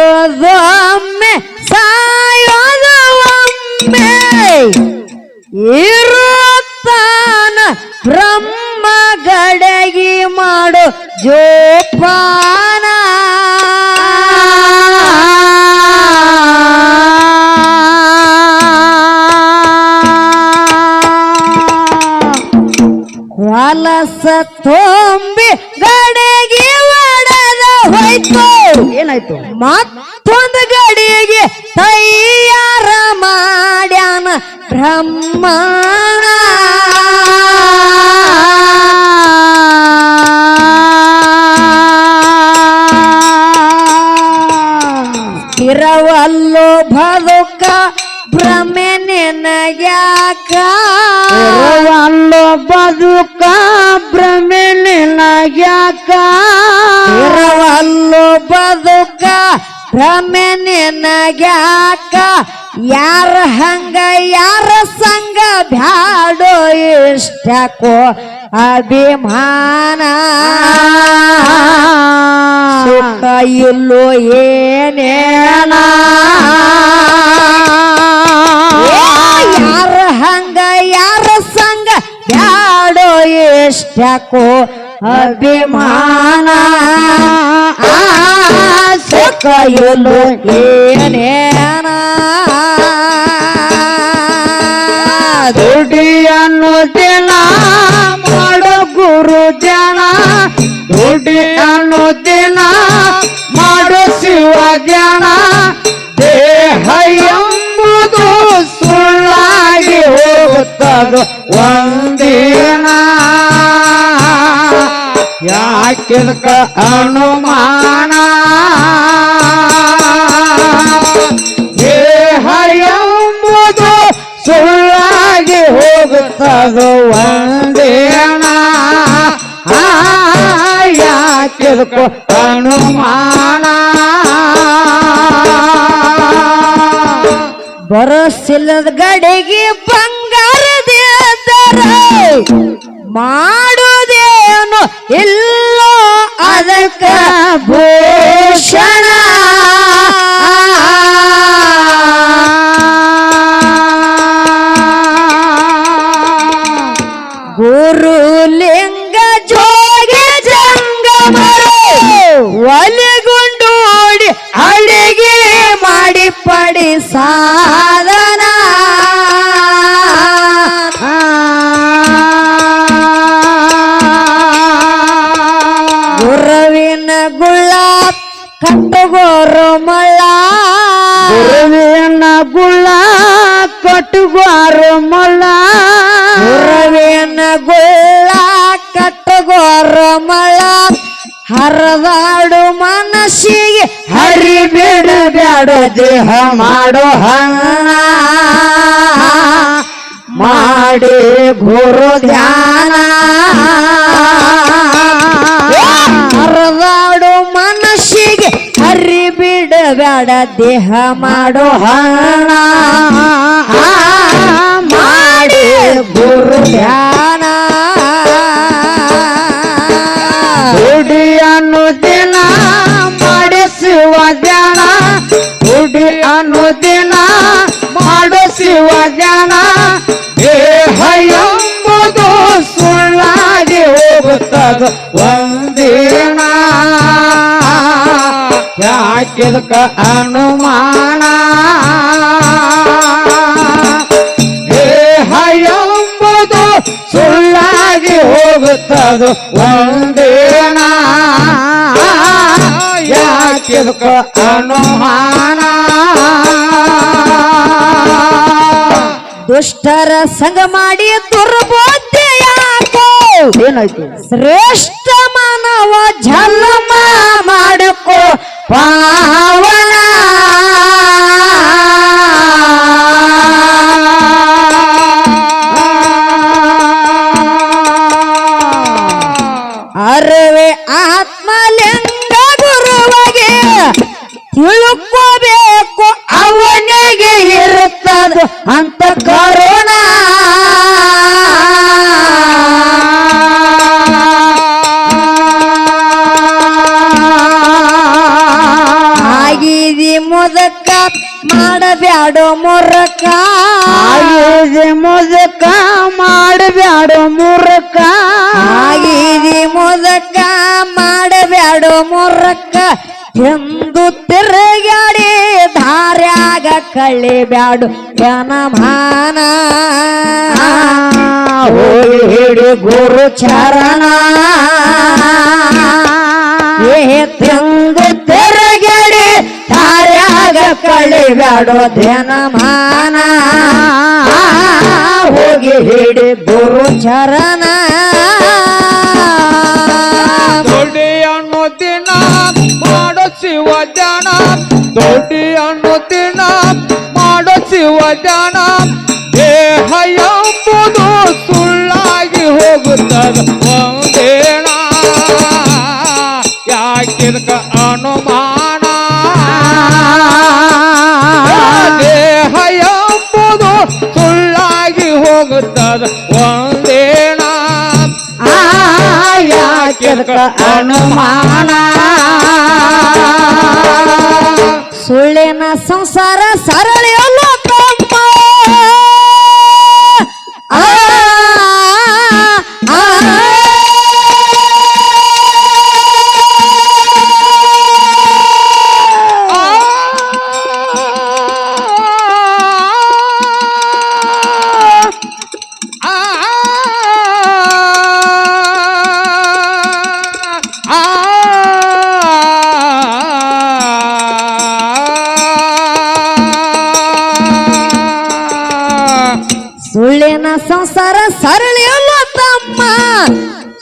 ಹುಟ್ಟೋದೊಮ್ಮೆ ಸಾಯೋದು ಒಮ್ಮೆ ಇರುತ್ತಾನ ಬ್ರಹ್ಮ ಗಡಗಿ ಮಾಡು ಜೋಪಾನ. ವಲಸ ತುಂಬಿ ಗಡಗಿ ಒಡೆದ ಹೋಯ್ತು. ಏನಾಯ್ತು? ಮತ್ತೊಂದು ಗಡಿಗೆ ತಯ್ಯಾರ ಮಾಡ್ಯಾನ ಬ್ರಹ್ಮಣ. ಸ್ಥಿರವಲ್ಲೋ ಬದುಕ ಭ್ರಮೆ ನಿನಗ್ಯಾಕ. ಅಲ್ಲೋ ಬದುಕ ಭ್ರಮೆ ನಿನಗ್ಯಾಕ. ಭ್ರಮೆ ನಿನಗ್ಯಾಕ ಯಾರ ಹಂಗ, ಯಾರ ಸಂಗ ಬ್ಯಾಡೋ ಇಷ್ಟಕೋ ಅಭಿಮಾನ. ಸುಖ ಇಲ್ಲೋ ಏನೇನ? ಯಾರ ಹಂಗ, ಯಾರ ಸಂಗ ಬ್ಯಾಡೋ ಇಷ್ಟಕೋ ಅಭಿಮಾನ. ಇಲ್ಲೋ ಏನೇನ ದುಡಿಯನ್ನು ದಿನ ಮಾಡೋ ಗುರು ಜನ ದುಡಿಯನ್ನು ದಿನ ಮಾಡೋ ಶಿವ ಜನ ದೇಹ ಎಂಬುದು ಸುಳ್ಳಾಗಿ ಹೋಗುತ್ತದೆ ಒಂದಿನ. ಯಾಕೆ ಅನುಮಾನ ಹೋಗುತ್ತದು ಒಂದೇನ ಹನುಮಾನ ಬರಸಿಲ್ಲದ ಗಡಿಗೆ ಬಂಗಾರದೇತರ ಮಾಡೋದೇನು ಇಲ್ಲೋ ಅದಕ್ಕ ಗುರುಲಿಂಗ ಜೋಗಿ ಜಂಗಮರು ಒಲಿಗುಂಡೋಡಿ ಅಡಿಗೆ ಮಾಡಿ ಪಡಿ ಸಾಧನ. ಗುರುವಿನ ಗುಳ್ಳ ಕಟ್ಟುಗೋರು ಮಳ್ಳ. ಗುರುವಿನ ಗುಳ್ಳ ಕಟ್ಟುಗೋರು ಮಲ್ಲ ಹರದಾಡು ಮನಸ್ಸಿಗೆ ಹರಿ ಬಿಡಬೇಡ ದೇಹ ಮಾಡೋ ಹಣ ಮಾಡಿ ಗುರು ಧ್ಯಾನ. ಹರದಾಡು ಮನಸ್ಸಿಗೆ ಹರಿ ಬಿಡಬೇಡ ದೇಹ ಮಾಡೋ ಹಣ ಮಾಡಿ ಗುರು ಧ್ಯಾನ. ಒಂದಿನ ಯಾಕಿದಕ ಅನುಮಾನ? ದೇಹ ಎಂಬುದು ಸುಳ್ಳಾಗಿ ಹೋಗುತ್ತದು ಒಂದೇನ ಯಾಕಿದಕ್ಕ ಅನುಮಾನ? ದುಷ್ಟರ ಸಂಗ ಮಾಡಿ ಯಾಕೋ ಏನಾಯ್ತು? ಶ್ರೇಷ್ಠ ಮೋದಕ ಮಾಡಬ್ಯಾಡೋ ಮೊರಕ. ಆಗಿದೆ ಮುದಕ ಮಾಡಬ್ಯಾಡೋ ಮುರಕ. ಆಗಿದೆ ಮೊದಕ ಮಾಡಬ್ಯಾಡೋ ಮೊರಕ. ಎಂದು ತಿರುಗಾಡಿ ದಾರ್ಯಾಗ ಕಳಿಬ್ಯಾಡು ಜನಮಾನ ಹೋಗಿ ಹಿಡಿ ಗುರು ಚರಣ. ಏ ತಂದು ದಾರ್ಯಾಗ ಧ್ಯಾನ ಮಾನ. ಹೋಗಿ ಹಿಡಿ ಗುರು ಚರಣ. ದೊಡ್ಡಿ ಅನ್ನೋ ದಿನ ಮಾಡೋ ಶಿವ ಜನ ದೊಡ್ಡಿ ಅನ್ನೋ ದಿನ ಮಾಡೋ ಶಿವ ಜನ ಒಂದೇಣ. ಯಾಕೆ ಅನುಮಾನ? ಸಂಸಾರ ಸರಳಿಯಲ್ಲ ತಮ್ಮ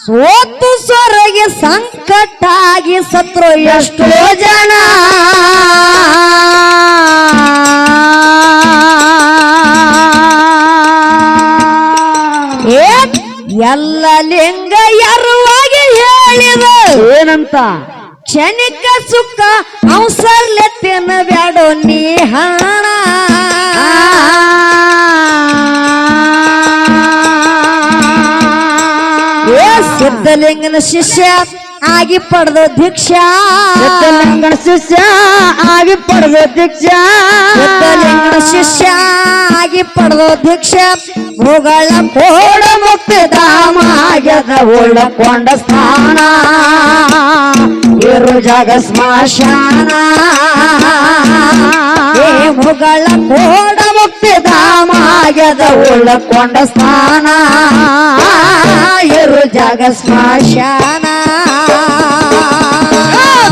ಸೋತು ಸೊರಗೆ ಸಂಕಟ ಆಗಿ ಸತ್ರು ಎಷ್ಟೋ ಜನ. ಏ ಎಲ್ಲ ಲಿಂಗ ಯಾರುವಾಗಿ ಹೇಳಿದ? ಏನಂತ? ಕ್ಷಣಿಕ ಸುಖ ಅವಸರ್ಲೆ ಬ್ಯಾಡೋ ನೀ ಹಣ. ಸಿದ್ಧಲಿಂಗನ ಶಿಷ್ಯ ಆಗಿ ಪಡೆದು ದೀಕ್ಷ. ಸಿದ್ಧಲಿಂಗನ ಶಿಷ್ಯ ಆಗಿ ಪಡೆದ ದೀಕ್ಷ. ಸಿದ್ಧಲಿಂಗನ ಶಿಷ್ಯ ಆಗಿ ಪಡೆದು ದೀಕ್ಷ. ಭೂಗಳ ಕೋಡ ಮುಕ್ತಿ ಧಾಮ ಆಗ್ಯದ ಉಳ್ಳಕೊಂಡ ಸ್ಥಾನ. ಇರು ಜಾಗ ಸ್ಮಶಾನ. ಏ ಭೂಗಳ ಕೋಡ ಮುಕ್ತಿ ಧಾಮ ಆಗ್ಯದ ಉಳ್ಳಕೊಂಡ ಸ್ಥಾನ. ಇರು ಜಾಗ ಸ್ಮಶಾನ.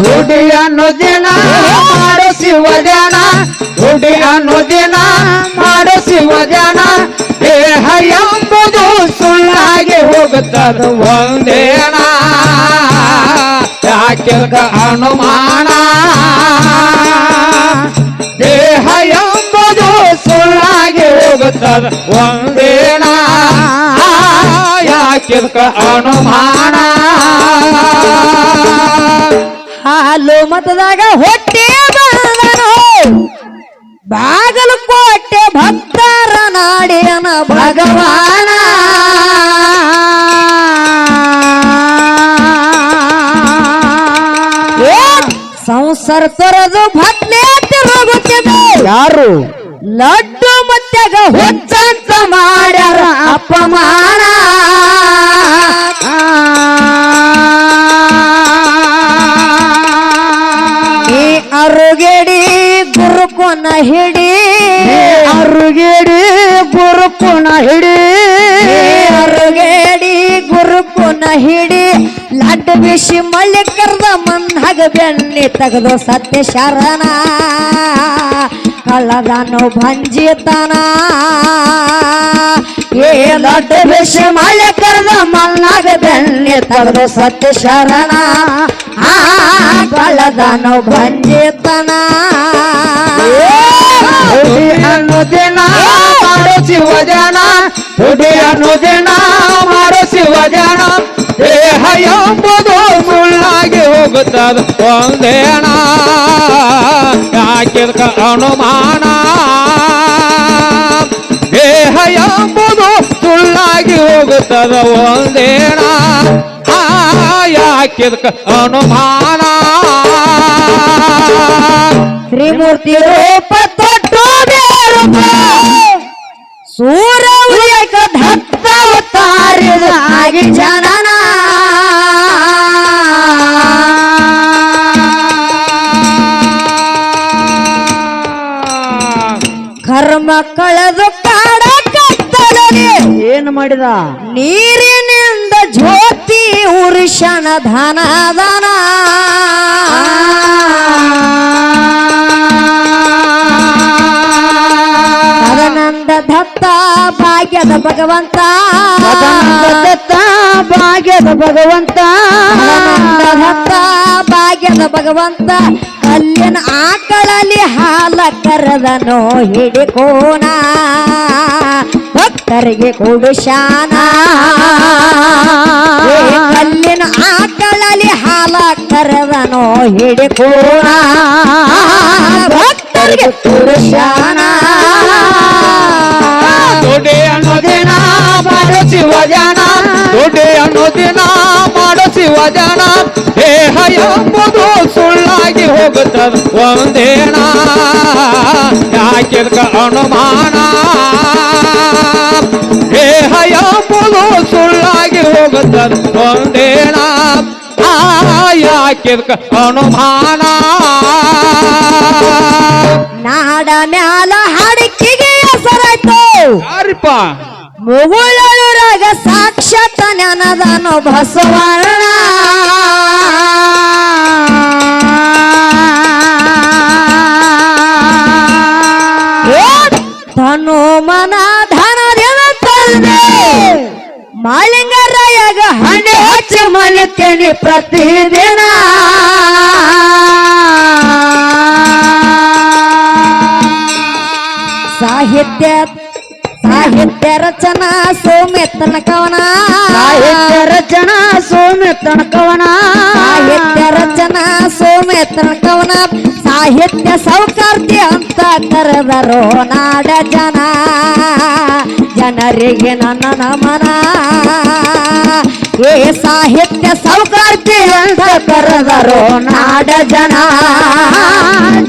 ದುಡಿ ಅನ್ನೋ ದಿನ ಮಾಡೋ ಶಿವಜನ ದುಡಿ ಅನ್ನೋ ದಿನ ಮಾಡೋ ಶಿವಜನ ದೇಹ ಎಂಬುದು ಸುಳ್ಳಾಗಿ ಹೋಗುತ್ತದೆ ಒಂದೇನ. ಯಾಕೆಲ್ಕ ಅನುಮಾನ. ದೇಹ ಎಂಬುದು ಸುಳ್ಳಾಗಿ ಹೋಗುತ್ತದ, ಒಂದೇನ? ಯಾಕೆಲ್ಕ ಅನುಮಾನ? ಹಾಲು ಮತದಾಗ ಹೊಟ್ಟೆ ಬಾಗಲು ಬಾಗಲಕೋಟೆ ಭಕ್ತರ ಸಂಸಾರ ತೊರೆದು ಭಟ್ನೆ ತಿರುಗುತ್ತಿದೆ ಯಾರು ಲಡ್ಡು ಮತ್ಯಾಗ ಹುಚ್ಚಂತ ಮಾಡ್ಯಾರ ಅಪಮಾನ ಈ ಅರುಗೇಡಿ ಗುರುಕೊನ ಹಿಡಿ ಅರುಗೇಡಿ ಗುರುಪುಣ ಹಿಡಿ ಈ ಅರುಗೇಡಿ ಗುರುಕೊನ ಹಿಡಿ ಲಡ್ಡು ಮಲ್ಲಿಕರ್ದ ಮನ್ನಾಗ ಬೆಣ್ಣೆ ತೆಗೆದು ಸತ್ಯ ಶರಣ. ಕಳ್ಳದನು ಭಂಜಿತನ. ಏ ದೊಡ್ಡ ಬಿಸಿ ಮಳ್ಳಿ ಕರ್ದ ಮನ್ನಾಗ ಬೆಣ್ಣೆ ತೆಗೆದು ಸತ್ಯ ಶರಣ. ಆ, ಕಳ್ಳದನು ಭಂಜಿತನ. ಹುಡಿ ಅನ್ನೋದಿನ ಮಾಡೋ ಶಿವಜನ. ಹುಡಿ ಅನ್ನೋದಿನ ಮಾಡೋ ಶಿವಜನ. ದೇಹ ಎಂಬುದು ಸುಳ್ಳಾಗಿ ಹೋಗುತ್ತದೆ. ಒಂದೇಣ ಯಾಕಿದಕ ಅನುಮಾನ. ದೇಹ ಎಂಬುದು ಸುಳ್ಳಾಗಿ ಹೋಗುತ್ತದೆ. ಒಂದೇಣ ಆ ಯಾಕಿದಕ ಅನುಮಾನ. ತ್ರಿಮೂರ್ತಿ ರೂಪ ತೊಟ್ಟು ಸೂರ್ಯ ಧತ್ತ ಅವತಾರಿದ ಆಗಿ ಜನನ ಕರ್ಮ ಕಳೆದು ಕಾಡ ಕತ್ತಲಲ್ಲಿ ಏನ್ ಮಾಡಿದ? ನೀರಿನಿಂದ ಜ್ಯೋತಿ ಉರುಷನ ಧನ ಧನ. ಅದನಂದ ದತ್ತ ಭಾಗ್ಯದ ಭಗವಂತ. ಸದಾನಂದ ದತ್ತ ಭಾಗ್ಯದ ಭಗವಂತ. ದತ್ತ ಭಾಗ್ಯದ ಭಗವಂತ. ಅಲ್ಲಿನ ಆಕಳಲ್ಲಿ ಹಾಲ ಕರೆದನು ಹಿಡಿಕೋಣ ಭಕ್ತರಿಗೆ ಕೊಡು ಶಾನ? ಏ ಕಲ್ಲಿನ ಆಕಳಲ್ಲಿ ಹಾಲ ಕರೆದನು ಹಿಡಿಕೋಣ ಭಕ್ತರಿಗೆ ಕೊಡು ಶಾನ? ದೊಡ್ಡೆ ಅನ್ನೋದಿನ ಮಾಡೋ ಶಿವಜಾನ ದೊಡ್ಡೆ ಅನ್ನೋದಿನ ಮಾಡೋ ಶಿವಜಾನ ದೇಹ ಎಂಬುದು ಸುಳ್ಳಾಗಿ ಹೋಗುತ್ತದೆ ಒಂದೇಣ ಯಾಕಿರ್ಕ ಅನುಮಾನ? ದೇಹ ಎಂಬುದು ಸುಳ್ಳಾಗಿ ಹೋಗುತ್ತದೆ ಒಂದೇಣ ಆ ಯಾಕಿರ್ಕ ಅನುಮಾನ? ನಾಡ ಮ್ಯಾಲ ಹಡಕಿಗೆ ಹೆಸರಾಯ್ತು. ಯಾರಿಪ್ಪ? ಮುಗುಳೂರಾಗ ಸಾಕ್ಷಾತ್ ನೆನದನು ಬಸವಣ್ಣ. ತನು ಮನ ಧನದಿಂದ ತಂದೆ. ಮಾಲಿಂಗರಾಯಗ ಹಣೆ ಹಚ್ಚಿ ಮಲಿತೇನೆ ಪ್ರತಿದಿನ. ಸಾಹಿತ್ಯ ರಚನಾ ಸೋಮೆತ್ತನ ಕವನ. ಸಾಹಿತ್ಯ ರಚನಾ ಸೋಮ್ಯ ತನಕವನ ಸಾಹಿತ್ಯ ರಚನಾ ಸೋಮೆತ್ತನ ಕವನ. ಸಾಹಿತ್ಯ ಸೌಕಾರ್ತಿ ಅಂತ ಕರೆದರು ನಾಡ ಜನ. ಜನರಿಗೆ ನನ್ನ ನಮನ. ಏ ಸಾಹಿತ್ಯ ಸೌಕಾರ್ತಿ ಅಂತ ಕರೆದರು ನಾಡ ಜನ.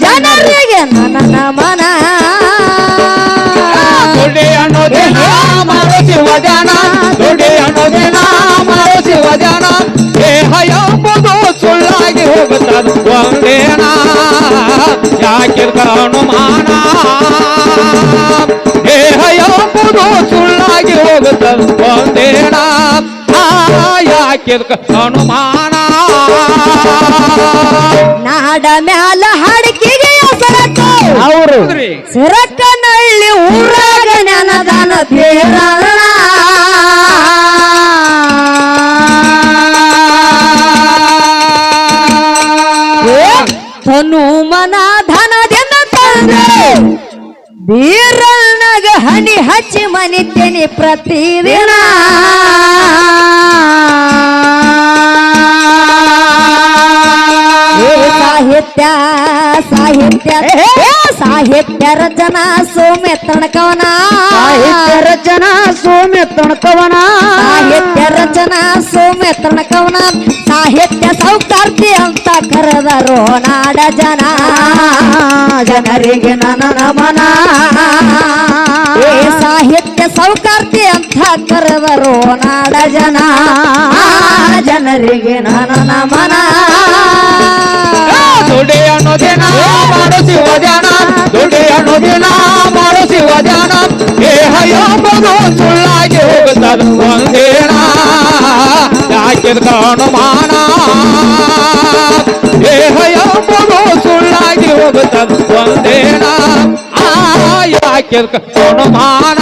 ಜನರಿಗೆ ನನ್ನ ನಮನ. ಮಾಡೋ ಶಿವಜಾನ ದೊಡ್ಡೆ ಅನ್ನೋದೇನ ಶಿವ ಜನ ದೇಹ ಎಂಬುದು ಸುಳ್ಳಾಗಿ ಹೋಗುತ್ತದೆ ಒಂದೇನ ಯಾಕಿರ್ಕ ಅನುಮಾನ ದೇಹ ಎಂಬುದು ಸುಳ್ಳಾಗಿ ಹೋಗುತ್ತದೆ ಒಂದೇನ ಯಾಕಿರ್ಕ ಅನುಮಾನ ನಾಡ ಮ್ಯಾಲ ಹಡಕಿಗೆ ಅವರು ಹೌದ್ರಿ. ಸಿರಕನಹಳ್ಳಿ ಊರಾಗ ಜ್ಞಾನದಾನ ದೇರಣ ತನು ಮನ ಧನದಿಂದ ತಂದೆ ಬೀರಣ್ಣಗ ಹನಿ ಹಚ್ಚಿ ಮನಿತೇನೆ ಪ್ರತಿದಿನ ಸಾಹಿತ್ಯ ಸಾಹಿತ್ಯ ಸಾಹಿತ್ಯ ರಚನಾ ಸೋಮ್ಯ ತಣಕವನ. ಸಾಹಿತ್ಯ ರಚನಾ ಸೋಮ್ಯ ತನಕವನ ಸಾಹಿತ್ಯ ರಚನಾ ಸೋಮ್ಯ ತಣಕವನ. ಸಾಹಿತ್ಯ ಸೌಕಾರ್ತಿ ಅಂತ ಕರೆದರು ನಾಡ ಜನ, ಜನರಿಗೆ ನನ್ನ ನಮನ. ಸಾಹಿತ್ಯ ಸೌಕಾರ್ತಿ ಅಂತ ಕರೆದರು ನಾಡ ಜನ, ಜನರಿಗೆ ನನ್ನ ನಮನ. ದೊಡ್ಡೆ ಅನ್ನೋದೇನ ಮಾಡೋ ಶಿವಜಾನ ದೊಡ್ಡೆ ಅನ್ನೋದೇನ ಮಾಡೋ ಶಿವಜಾನ ದೇಹ ಎಂಬುದು ಸುಳ್ಳಾಗಿ ಹೋಗುತ್ತದೆ ಒಂದೇನ ಯಾಕಿರ್ಕ ಅನುಮಾನ ಸುಳ್ಳಾಗಿ ಹೋಗುತ್ತದೆ ಒಂದೇನ ಆ ಯಾಕಿರ್ಕ ಅನುಮಾನ